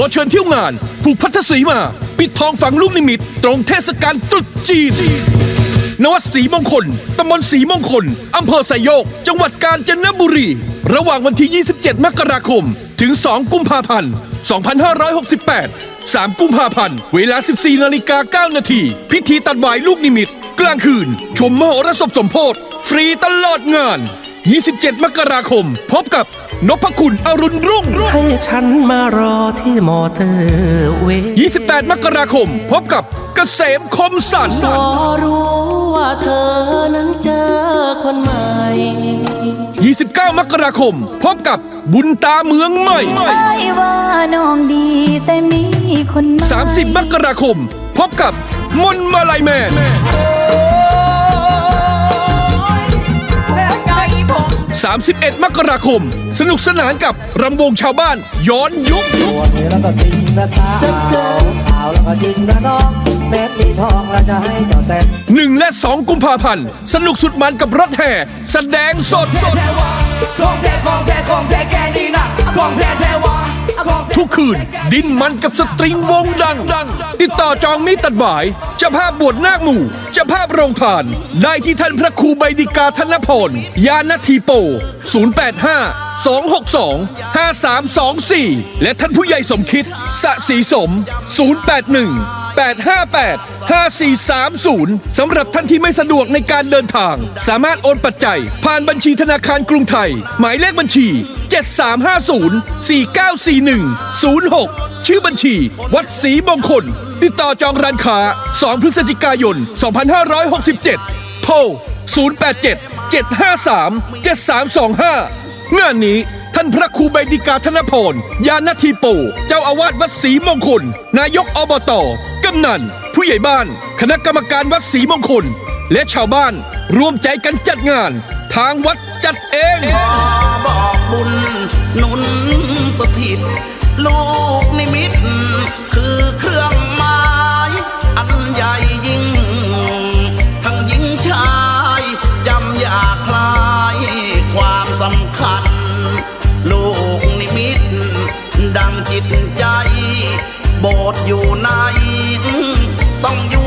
อเชิญเที่ยวงาน ผูกพัทธสีมา ปิดทองฝังลูกนิมิต ตรงเทศกาลตรุษจีนนวัดศรีมงคล ตำบลศรีมงคล อำเภอไซโยก จังหวัดกาญจนบุรี ระหว่างวันที่ 27 มกราคม ถึง 2 กุมภาพันธ์ 2568 3 กุมภาพันธ์ เวลา 14 นาฬิกา 9 นาที พิธีตัดวายลูกนิมิต กลางคืน ชมมโหรสพสมโพธิฟรีตลอดงาน 27 มกราคม พบกับนพคุณอรุณรุ่ง ให้ฉันมารอที่มอเตอร์เวย์28 มกราคม พบกับเกษมคมสันพอรู้ว่าเธอนั้นเจอคนใหม่ 29 มกราคม พบกับบุญตาเมืองใหม่ไอ้ว่าน้องดีแต่มีคนใหม่30 มกราคม พบกับมนต์มาลายแมน 31 มกราคม สนุกสนานกับรำวงชาวบ้าน ย้อนยุคตัวนี้แล้วก็ทิ้งนะสาวขาวแล้วก็ทิ้งนะน้องเม็ดมีทองแล้วจะให้เจ้าแต่ง1และ2กุมภาพันธ์ สนุกสุดมันกับรถแห่ แสดงสดของแท้ของแท้ของแท้แกดีนะของแท้แท้วะของแทุกคืน ดินมันกับสตริงวงดังติดต่อจองมีตัดหมายจะภาพบวชนาคหมู่จะภาพโรงทาน ได้ที่ท่านพระครูใบดิกาธนพลยานทีโป 085 262 5324 และท่านผู้ใหญ่สมคิดสะสีสม 081 858 5430 สำหรับท่านที่ไม่สะดวกในการเดินทาง สามารถโอนปัจจัย ผ่านบัญชีธนาคารกรุงไทย หมายเลขบัญชี 7350 4941 06ชื่อบัญชี วัดศรีมงคล ติดต่อจองร้านค้า 2 พฤศจิกายน 2567 โทร 087 753 7325 งานนี้ ท่านพระครูใบดิกาธนพรยานทีโป เจ้าอาวาสวัดศรีมงคล นายกอบตกำนัน ผู้ใหญ่บ้าน คณะกรรมการวัดศรีมงคล และชาวบ้านร่วมใจกันจัดงาน ทางวัดจัดเองอบอกบุญนุนสถิต ลูกนิมิต คือเครื่องหมายอันใหญ่ยิ่ง ทั้งหญิงชายจำอยากคลายความสำคัญ ดังจิตใจ โบสอยู่ในต้องอยู่